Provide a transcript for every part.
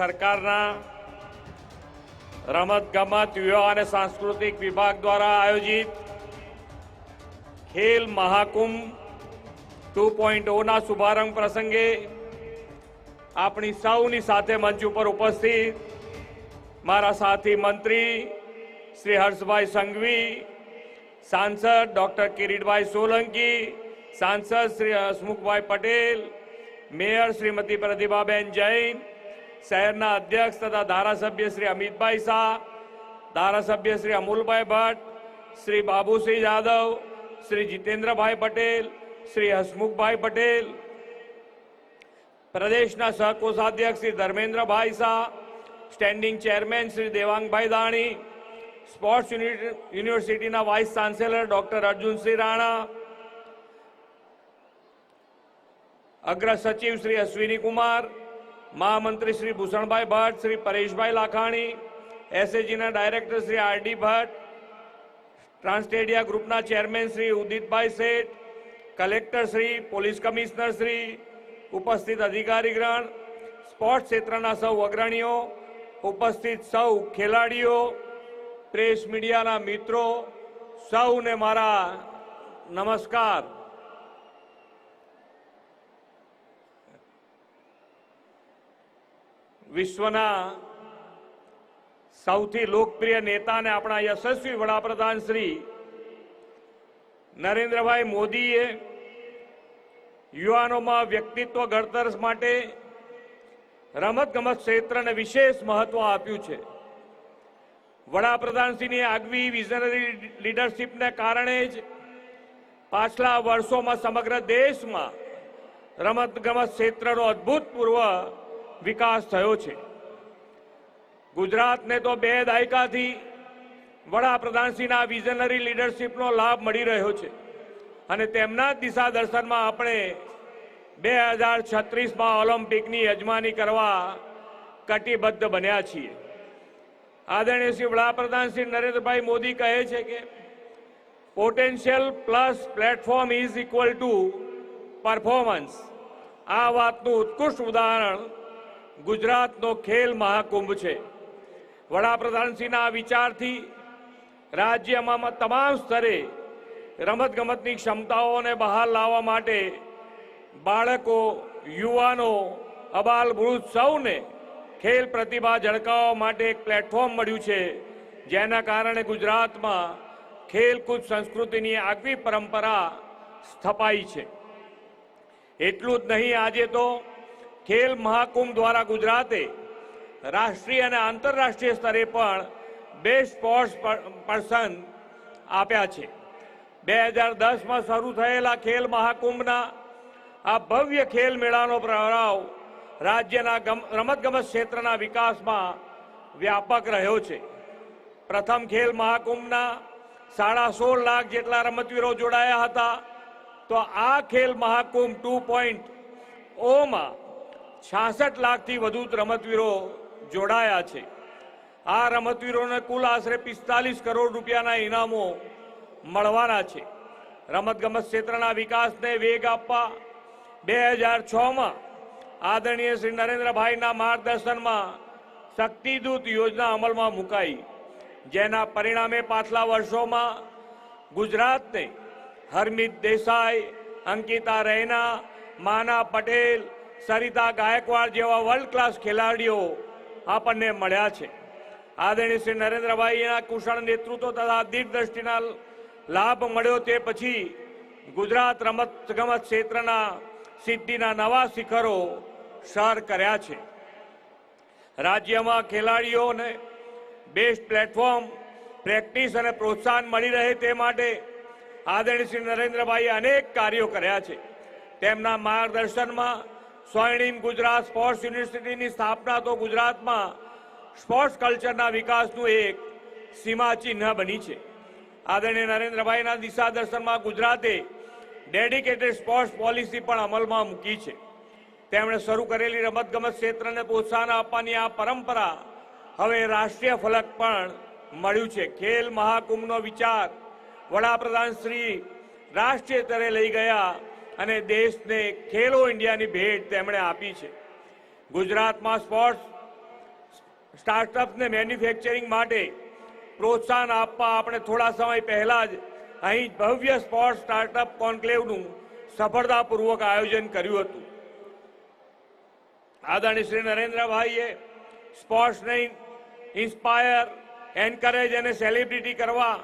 સરકારના રમત ગમત યુવા અને સાંસ્કૃતિક વિભાગ દ્વારા આયોજિત ખેલ મહાકુંભ ટુ પોઈન્ટ ઓના શુભારંભ પ્રસંગે આપણી સૌની સાથે મંચ ઉપર ઉપસ્થિત મારા સાથી મંત્રી શ્રી હર્ષભાઈ સંઘવી, સાંસદ ડોક્ટર કિરીટભાઈ સોલંકી, સાંસદ શ્રી હસમુખભાઈ પટેલ, મેયર શ્રીમતી પ્રતિભાબેન જૈન શહેરના અધ્યક્ષ તથા ધારાસભ્ય શ્રી અમિતભાઈ શાહ ધારાસભ્ય શ્રી અમુલભાઈ ભટ્ટ શ્રી બાબુસિંહ યાદવ શ્રી જીતેન્દ્રભાઈ પટેલ શ્રી હસમુખભાઈ પટેલ પ્રદેશના સહકોષાધ્યક્ષ Shri Dharmendrabhai Shah standing chairman Shri Devangbhai Dani sports uni- યુનિવર્સિટીના vice chancellor doctor Arjunsinh Rana અગ્ર સચિવ શ્રી અશ્વિની કુમાર મહામંત્રી Shri Bhushanbhai Bhatt, Shri Pareshbhai Lakhani, એસએજીના director Shri R D Bhatt, Transstadia ગ્રુપના chairman Shri Uditbhai Sheth, collector Shri, police commissioner Shri, ઉપસ્થિત અધિકારીગણ સ્પોર્ટ્સ ક્ષેત્રના સૌ અગ્રણીઓ, ઉપસ્થિત સૌ ખેલાડીઓ, પ્રેસ મીડિયાના મિત્રો, સૌને મારા નમસ્કાર. વિશ્વના સૌથી લોકપ્રિય નેતાને આપણા યશસ્વી વડાપ્રધાન શ્રી નરેન્દ્રભાઈ મોદીએ યુવાનોમાં વ્યક્તિત્વ ઘડતર માટે રમતગમત ક્ષેત્રને વિશેષ મહત્વ આપ્યું છે. વડાપ્રધાનશ્રીની આગવી વિઝનરી લીડરશીપને કારણે જ પાછલા વર્ષોમાં સમગ્ર દેશમાં રમતગમત ક્ષેત્રનો અભૂતપૂર્વ વિકાસ થયો છે. ગુજરાતને તો બે દાયકાથી વડાપ્રધાનશ્રીના વિઝનરી લીડરશીપનો લાભ મળી રહ્યો છે. અને તેમના દિશા દર્શનમાં આપણે બે હજાર છત્રીસમાં ઓલિમ્પિકની યજમાની કરવા કટિબદ્ધ બન્યા છીએ. આદરણીય શ્રી વડાપ્રધાન શ્રી નરેન્દ્રભાઈ મોદી કહે છે કે potential plus platform is equal to performance આ વાતનું ઉત્કૃષ્ટ ઉદાહરણ ગુજરાતનો ખેલ મહાકુંભ છે. વડાપ્રધાનશ્રીના વિચારથી રાજ્યમાં તમામ સ્તરે રમતગમતની ક્ષમતાઓને બહાર લાવવા માટે બાળકો, યુવાનો અબાલ વૃદ્ધ સૌને ખેલ પ્રતિભા ઝળકાવવા માટે એક પ્લેટફોર્મ મળ્યું છે, જેના કારણે ગુજરાતમાં ખેલકૂદ સંસ્કૃતિની આગવી પરંપરા સ્થપાઈ છે. એટલું જ નહીં, આજે તો ખેલ મહાકુંભ દ્વારા ગુજરાતે રાષ્ટ્રીય અને આંતરરાષ્ટ્રીય સ્તરે પણ બેસ્ટ સ્પોર્ટ્સ પર્સન આપ્યા છે. બે હજાર દસમાં શરૂ થયેલા ખેલ મહાકુંભના આ ભવ્ય ખેલ મેળાનો પ્રભાવ રાજ્યના ગમ- રમતગમત ક્ષેત્રના વિકાસમાં વ્યાપક રહ્યો છે. પ્રથમ ખેલ મહાકુંભના સાડા સોળ લાખ જેટલા રમતવીરો જોડાયા હતા. તો આ ખેલ મહાકુંભ ટુ પોઈન્ટ ઓમાં છાસઠ લાખથી વધુ રમતવીરો જોડાયા છે. આ રમતવીરોને કુલ આશરે પિસ્તાલીસ કરોડ રૂપિયાના ઇનામો મળવાના છે. રમતગમત ક્ષેત્રના વિકાસને વેગ આપવા બે હજાર છમાં આદરણીય શ્રી નરેન્દ્રભાઈના માર્ગદર્શનમાં શક્તિદૂત યોજના અમલમાં મુકાઈ. જેના પરિણામે પાછલા વર્ષોમાં ગુજરાતને હરમિત દેસાઈ, અંકિતા રૈના, માના પટેલ સરિતા ગાયકવાડ જેવા વર્લ્ડ ક્લાસ ખેલાડીઓ આપણને મળ્યા છે. આદરણીય શ્રી નરેન્દ્રભાઈના કુશળ નેતૃત્વ તથા દીર્ઘદ્રષ્ટિના લાભ મળ્યો તે પછી ગુજરાત રમત ગમત ક્ષેત્રના સિદ્ધિના નવા શિખરો સર કર્યા છે. રાજ્યમાં ખેલાડીઓને બેસ્ટ પ્લેટફોર્મ પ્રેક્ટિસ અને પ્રોત્સાહન મળી રહે તે માટે આદરણીય શ્રી નરેન્દ્રભાઈએ અનેક કાર્યો કર્યા છે. તેમના માર્ગદર્શનમાં સ્વર્ણિમ ગુજરાત સ્પોર્ટ્સ યુનિવર્સિટીની સ્થાપના તો ગુજરાતમાં સ્પોર્ટ્સ કલ્ચરના વિકાસનું એક સીમાચિહ્ન બની છે. આદરણીય નરેન્દ્રભાઈના દિશા દર્શનમાં ગુજરાતે ડેડિકેટેડ સ્પોર્ટ્સ પોલિસી પણ અમલમાં મૂકી છે. તેમણે શરૂ કરેલી રમતગમત ક્ષેત્રને પ્રોત્સાહન આપવાની આ પરંપરા હવે રાષ્ટ્રીય ફલક પણ મળ્યું છે. ખેલ મહાકુંભનો વિચાર વડાપ્રધાન શ્રી રાષ્ટ્રીય સ્તરે લઈ ગયા અને દેશને ખેલો ઇન્ડિયાની ભેટ તેમણે આપી છે. ગુજરાતમાં સ્પોર્ટ્સ સ્ટાર્ટઅપને મેન્યુફેક્ચરિંગ માટે પ્રોત્સાહન આપવા આપણે થોડા સમય પહેલા જ અહીં ભવ્ય સ્પોર્ટ્સ સ્ટાર્ટઅપ કોન્ક્લેવનું સફળતાપૂર્વક આયોજન કર્યું હતું. આદરણીય શ્રી નરેન્દ્રભાઈએ સ્પોર્ટ્સને ઇન્સ્પાયર એન્કરેજ અને સેલિબ્રિટી કરવા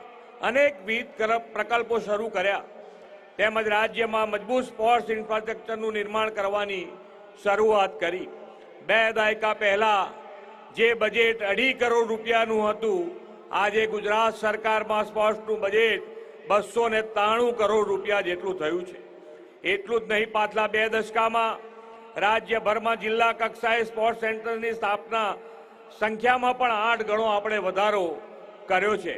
અનેકવિધ પ્રકલ્પો શરૂ કર્યા. તેમજ રાજ્યમાં મજબૂત સ્પોર્ટ્સ ઇન્ફ્રાસ્ટ્રક્ચરનું નિર્માણ કરવાની શરૂઆત કરી. બે દાયકા પહેલા જે બજેટ અઢી કરોડ રૂપિયાનું હતું, આજે ગુજરાત સરકારમાં સ્પોર્ટ્સનું બજેટ બસો ને ત્રાણું કરોડ રૂપિયા જેટલું થયું છે. એટલું જ નહીં, પાછલા બે દશકામાં રાજ્યભરમાં જિલ્લા કક્ષાએ સ્પોર્ટ્સ સેન્ટરની સ્થાપના સંખ્યામાં પણ આઠ ગણો આપણે વધારો કર્યો છે.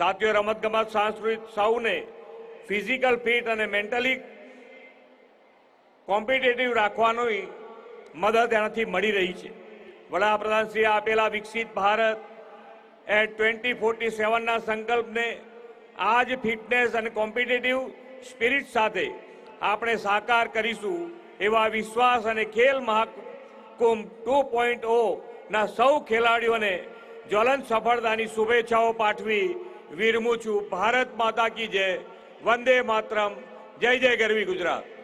સાથીઓ, રમતગમત, સાંસ્કૃતિક સૌને ફિઝિકલ ફિટ અને મેન્ટલી કોમ્પિટેટિવ રાખવાની મદદ એનાથી મળી રહી છે. વડાપ્રધાનશ્રીએ આપેલા વિકસિત ભારત એટ ટ્વેન્ટી ફોર્ટી સેવનના સંકલ્પને આ જ ફિટનેસ અને કોમ્પિટેટિવ સ્પિરિટ સાથે આપણે સાકાર કરીશું એવા વિશ્વાસ અને ખેલ મહાકુંભ ટુ પોઈન્ટ ઓના સૌ ખેલાડીઓને જ્વલંત સફળતાની શુભેચ્છાઓ પાઠવી વિરમું છું. ભારત માતા કી જય. વંદે માતરમ. જય જય ગરવી ગુજરાત.